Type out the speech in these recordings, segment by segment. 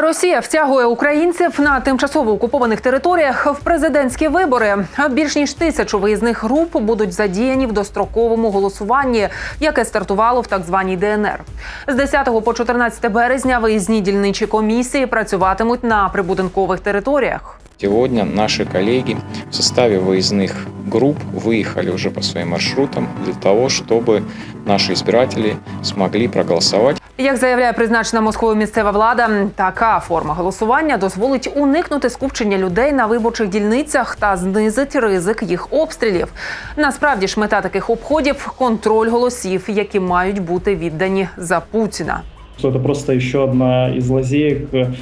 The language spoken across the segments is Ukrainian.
Росія втягує українців на тимчасово окупованих територіях в президентські вибори. А Більш ніж тисячу виїзних груп будуть задіяні в достроковому голосуванні, яке стартувало в так званій ДНР. З 10 по 14 березня виїзні дільничі комісії працюватимуть на прибудинкових територіях. Сегодня наши коллеги в составе выездных групп выехали уже по своим маршрутам для того, чтобы наши избиратели смогли проголосовать. Як заявляє призначена Москвою місцева влада, така форма голосування дозволить уникнути скупчення людей на виборчих дільницях та знизить ризик їх обстрілів. Насправді ж мета таких обходів контроль голосів, які мають бути віддані за Путіна. что это просто еще одна из лазеек э,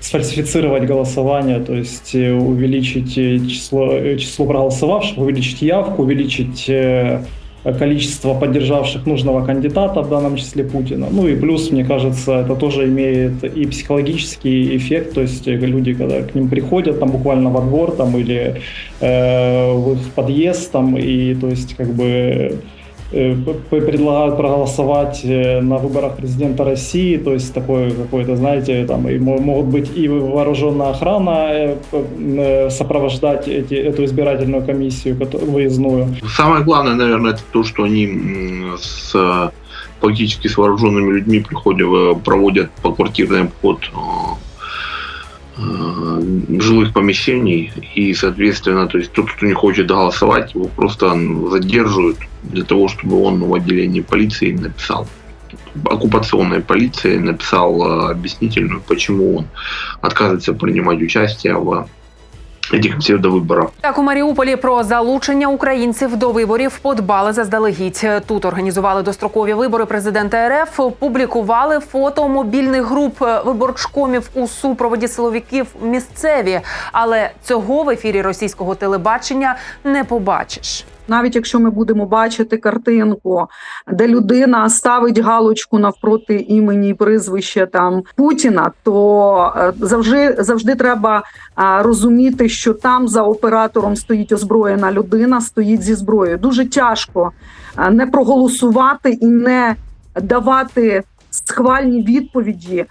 сфальсифицировать голосование, то есть э, увеличить э, число, э, число проголосовавших, увеличить явку, увеличить э, количество поддержавших нужного кандидата, в данном числе Путина. Ну и плюс, мне кажется, это тоже имеет и психологический эффект, то есть э, люди, когда к ним приходят, там буквально во двор там, или э, в их подъезд, там, и то есть как бы э, предлагают проголосовать э, на выборах президента России, то есть такое какое-то, знаете, там и мо- могут быть и вооруженная охрана э, п- э, сопровождать эти, эту избирательную комиссию кото- выездную. Самое главное, наверное, это то, что они м, с э, фактически с вооруженными людьми приходят, э, проводят поквартирный обход э, э, жилых помещений. И, соответственно, то есть тот, кто не хочет голосовать, его просто задерживают для того, чтобы он в отделении полиции написал. Оккупационной полиции написал э, объяснительную, почему он отказывается принимать участие в этих псевдовыборах. Так у Маріуполі про залучення українців до виборів подбали заздалегідь. Тут організували дострокові вибори президента РФ, публікували фото мобільних груп виборчкомів у супроводі силовиків місцеві. Але цього в ефірі російського телебачення не побачиш. Навіть якщо ми будемо бачити картинку, де людина ставить галочку навпроти імені і прізвища там Путіна, то е, завжди завжди треба е, розуміти, що там за оператором стоїть озброєна людина, стоїть зі зброєю. Дуже тяжко е, не проголосувати і не давати схвальні відповіді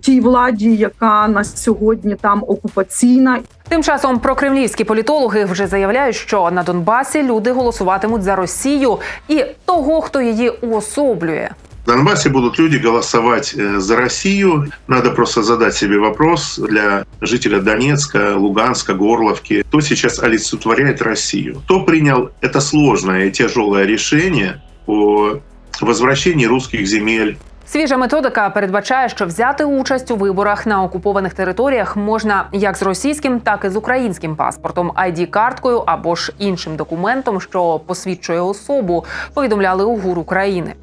тій владі, яка на сьогодні там окупаційна Тим часом прокремлівські політологи вже заявляють, що на Донбасі люди голосуватимуть за Росію і того, хто її уособлює. В Донбассе будут люди голосовать э, за Россию. Надо просто задать себе вопрос для жителя Донецка, Луганска, Горловки. Кто сейчас олицетворяет Россию? Кто принял это сложное и тяжелое решение по возвращении русских земель Свіжа методика передбачає, що взяти участь у виборах на окупованих територіях можна як з російським, так і з українським паспортом, id карткою або ж іншим документом, що посвідчує особу. Повідомляли у ГУР України.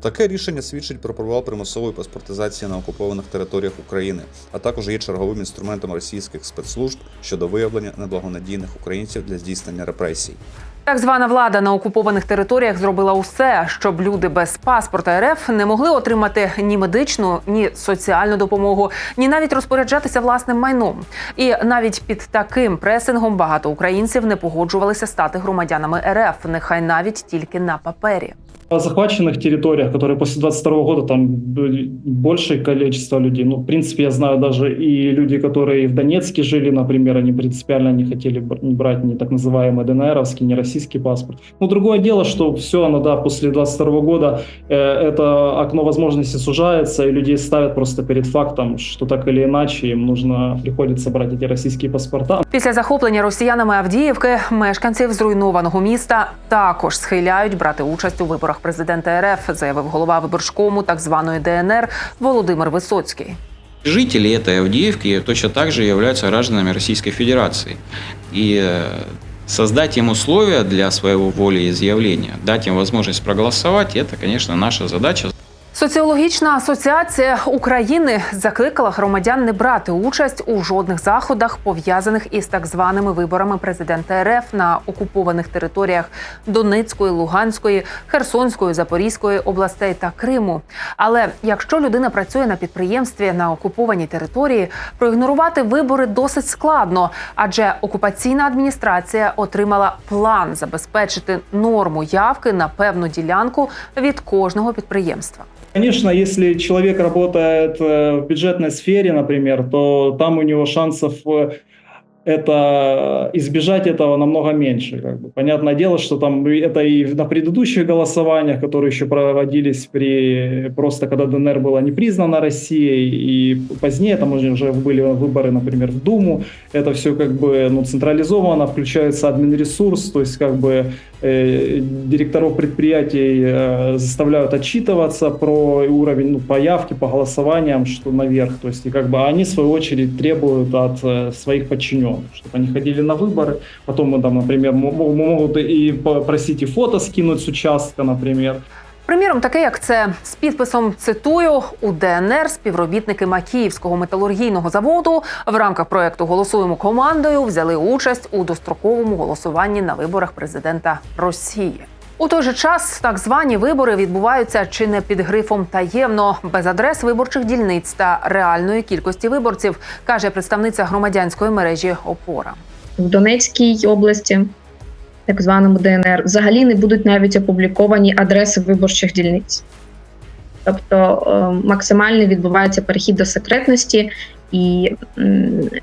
Таке рішення свідчить про провал примусової паспортизації на окупованих територіях України, а також є черговим інструментом російських спецслужб щодо виявлення неблагонадійних українців для здійснення репресій. Так звана влада на окупованих територіях зробила усе, щоб люди без паспорта РФ не могли отримати ні медичну, ні соціальну допомогу, ні навіть розпоряджатися власним майном. І навіть під таким пресингом багато українців не погоджувалися стати громадянами РФ, нехай навіть тільки на папері. О захваченных территориях, которые после 22 года там б- большее количество людей. Ну, в принципе, я знаю даже и люди, которые в Донецке жили, например, они принципиально не хотели бр- не брать ни так называемый ДНРовский, ни российский паспорт. Ну, другое дело, что все оно, да, после 22 года э, это окно возможностей сужается, и людей ставят просто перед фактом, что так или иначе им нужно, приходится брать эти российские паспорта. Після захоплення росіянами Авдіївки мешканців зруйнованого міста також схиляють брати участь у виборах президента РФ, заявив голова виборчкому так званої ДНР Володимир Висоцький. Жители этой Авдеевки точно так же являются гражданами Российской Федерации. И э, создать им условия для своего волеизъявления, дать им возможность проголосовать, это, конечно, наша задача. Соціологічна асоціація України закликала громадян не брати участь у жодних заходах, пов'язаних із так званими виборами президента РФ на окупованих територіях Донецької, Луганської, Херсонської, Запорізької областей та Криму. Але якщо людина працює на підприємстві на окупованій території, проігнорувати вибори досить складно, адже окупаційна адміністрація отримала план забезпечити норму явки на певну ділянку від кожного підприємства. Конечно, если человек работает э, в бюджетной сфере, например, то там у него шансов э, это избежать этого намного меньше. Как бы. Понятное дело, что там это и на предыдущих голосованиях, которые еще проводились при просто когда ДНР была не признана Россией, и позднее там уже были выборы, например, в Думу. Это все как бы ну, централизовано, включается админресурс, то есть как бы э, директоров предприятий э, заставляют отчитываться про уровень ну, по явке, по голосованиям, что наверх. То есть и как бы они в свою очередь требуют от э, своих подчиненных, чтобы они ходили на выборы. Потом, ну, там, например, мо- мо- могут и попросить и фото скинуть с участка, например. Приміром, таке як це з підписом цитую у ДНР співробітники Макіївського металургійного заводу в рамках проекту Голосуємо командою взяли участь у достроковому голосуванні на виборах президента Росії. У той же час так звані вибори відбуваються чи не під грифом таємно, без адрес виборчих дільниць та реальної кількості виборців, каже представниця громадянської мережі Опора. в Донецькій області, так званому ДНР, взагалі не будуть навіть опубліковані адреси виборчих дільниць. Тобто е, максимально відбувається перехід до секретності, і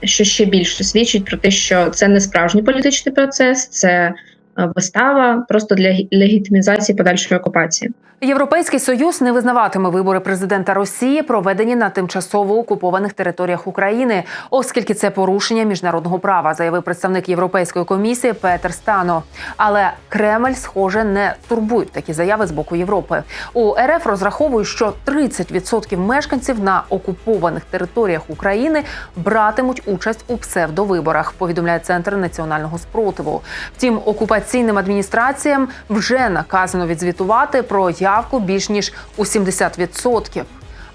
що ще більше свідчить про те, що це не справжній політичний процес, це вистава просто для легітимізації подальшої окупації. Європейський союз не визнаватиме вибори президента Росії, проведені на тимчасово окупованих територіях України, оскільки це порушення міжнародного права, заявив представник Європейської комісії Петер Стано. Але Кремль, схоже, не турбують такі заяви з боку Європи. У РФ розраховують, що 30% мешканців на окупованих територіях України братимуть участь у псевдовиборах. Повідомляє центр національного спротиву. Втім, окупаційним адміністраціям вже наказано відзвітувати про явку більш ніж у 70%.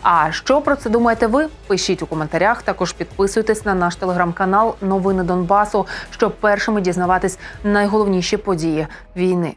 А що про це думаєте ви? Пишіть у коментарях. Також підписуйтесь на наш телеграм-канал Новини Донбасу, щоб першими дізнаватись найголовніші події війни.